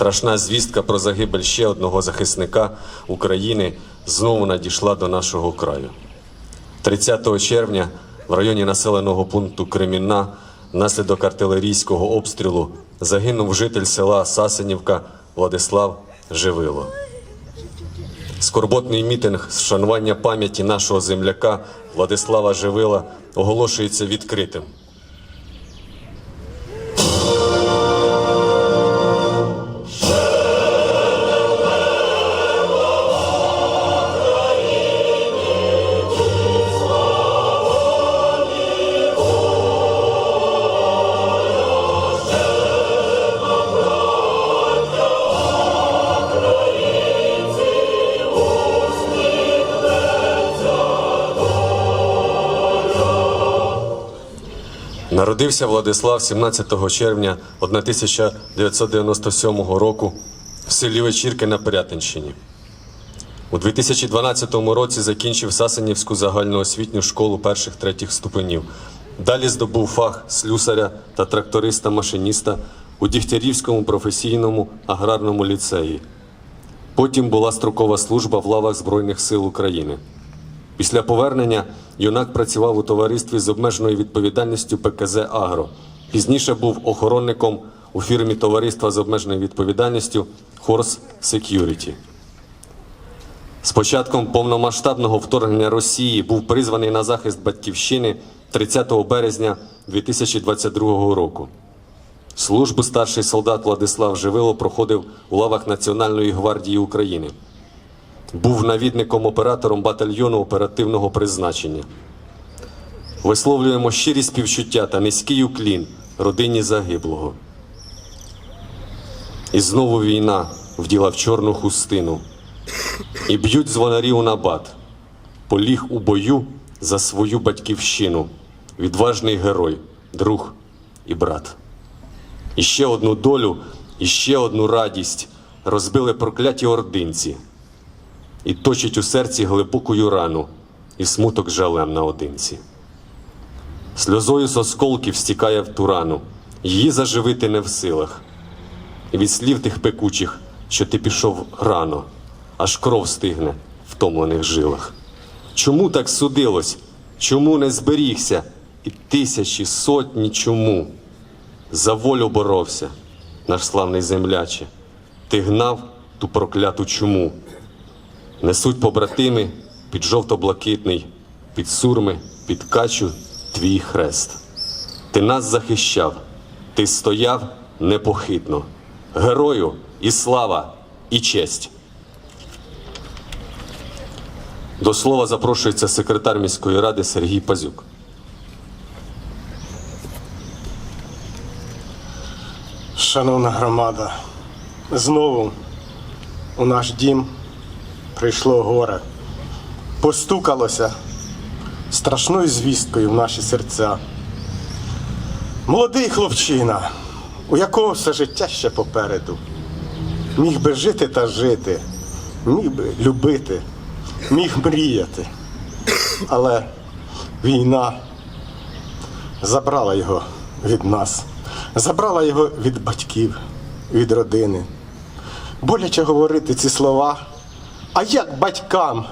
страшна звістка про загибель ще одного захисника України знову надійшла до нашого краю. 30 червня в районі населеного пункту Кремінна внаслідок артилерійського обстрілу загинув житель села Сасенівка Владислав Живило. Скорботний мітинг з вшанування пам'яті нашого земляка Владислава Живила оголошується відкритим. Народився Владислав 17 червня 1997 року в селі Вечірки на Пирятинщині. У 2012 році закінчив Сасенівську загальноосвітню школу перших третіх ступенів. Далі здобув фах слюсаря та тракториста-машиніста у Дігтярівському професійному аграрному ліцеї. Потім була строкова служба в лавах Збройних сил України. Після повернення юнак працював у товаристві з обмеженою відповідальністю ПКЗ Агро. Пізніше був охоронником у фірмі товариства з обмеженою відповідальністю Horse Security. З початком повномасштабного вторгнення Росії був призваний на захист батьківщини 30 березня 2022 року. Службу старший солдат Владислав Живило проходив у лавах Національної гвардії України. Був навідником оператором батальйону оперативного призначення. Висловлюємо щирі співчуття та низький уклін родині загиблого. І знову війна вділа в чорну хустину. І б'ють дзвонарі у набат. Поліг у бою за свою батьківщину. Відважний герой, друг і брат. І ще одну долю, і ще одну радість розбили прокляті ординці і точить у серці глибокою рану, і смуток жалем наодинці. Сльозою з осколків стікає в ту рану, її заживити не в силах. І від слів тих пекучих, що ти пішов рано, аж кров стигне в втомлених жилах. Чому так судилось? Чому не зберігся? І тисячі, сотні чому? За волю боровся, наш славний земляче, ти гнав ту прокляту чуму. Несуть побратими під жовто-блакитний, під сурми, під качу твій хрест. Ти нас захищав, ти стояв непохитно. Герою і слава, і честь. До слова запрошується секретар міської ради Сергій Пазюк. Шановна громада, знову у наш дім прийшло горе. Постукалося страшною звісткою в наші серця. Молодий хлопчина, у якого все життя ще попереду, міг би жити та жити, міг би любити, міг мріяти. Але війна забрала його від нас, забрала його від батьків, від родини. Боляче говорити ці слова, а як батькам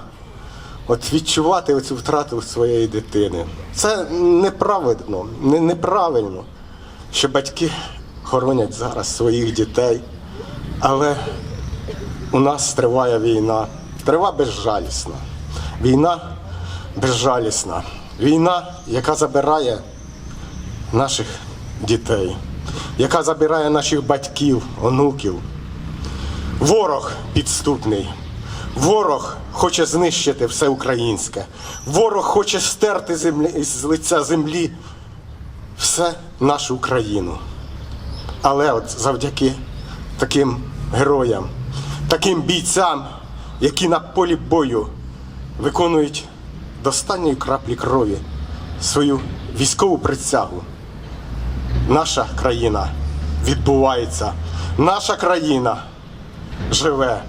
от відчувати оцю втрату своєї дитини? Це неправильно, не, неправильно, що батьки хоронять зараз своїх дітей, але у нас триває війна, трива безжалісна. Війна безжалісна. Війна, яка забирає наших дітей, яка забирає наших батьків, онуків. Ворог підступний. Ворог хоче знищити все українське. Ворог хоче стерти землі, з лиця землі все нашу Україну. Але от завдяки таким героям, таким бійцям, які на полі бою виконують до останньої краплі крові свою військову присягу, наша країна відбувається, наша країна живе.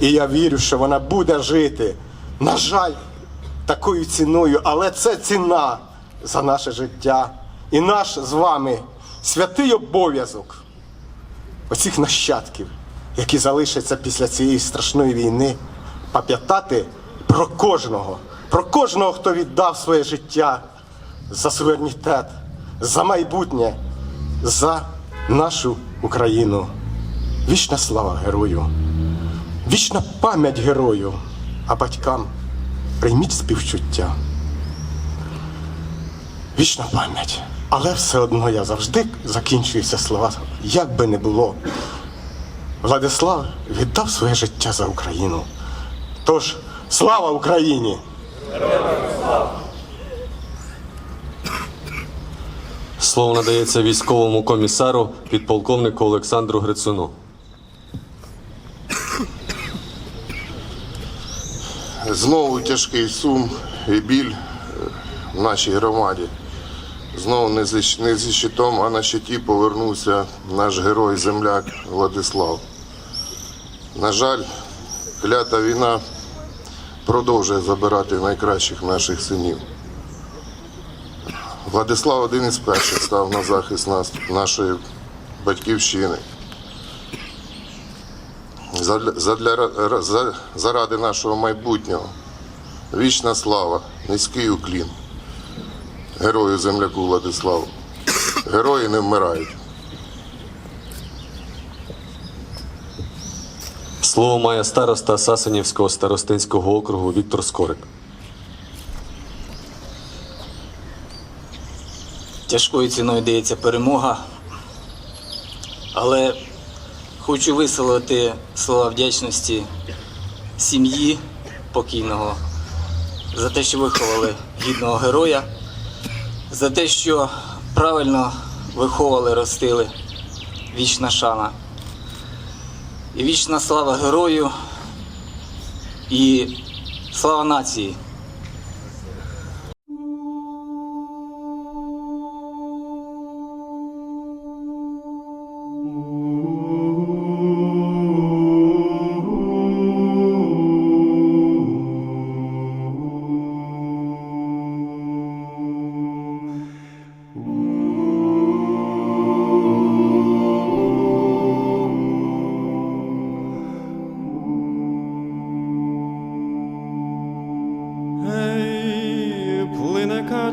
І я вірю, що вона буде жити. На жаль, такою ціною, але це ціна за наше життя і наш з вами святий обов'язок оцих нащадків які залишаться після цієї страшної війни, пам'ятати про кожного, про кожного, хто віддав своє життя за суверенітет, за майбутнє, за нашу Україну. Вічна слава герою, вічна пам'ять герою, а батькам прийміть співчуття. Вічна пам'ять. Але все одно я завжди закінчуюся слова, як би не було. Владислав віддав своє життя за Україну. Тож, слава Україні! Слово надається військовому комісару підполковнику Олександру Грицуну. Знову тяжкий сум і біль е, в нашій громаді. Знову не зі, не зі щитом, а на щиті повернувся наш герой земляк Владислав. На жаль, клята війна продовжує забирати найкращих наших синів. Владислав один із перших став на захист нас, нашої батьківщини. Задля, задля, за- заради нашого майбутнього. Вічна слава, низький уклін. Герою земляку Владиславу. Герої не вмирають. Слово має староста Сасанівського старостинського округу Віктор Скорик. Тяжкою ціною дається перемога. Але хочу висловити слова вдячності сім'ї покійного за те, що виховали гідного героя, за те, що правильно виховали, ростили. Вічна шана. І вічна слава герою і слава нації.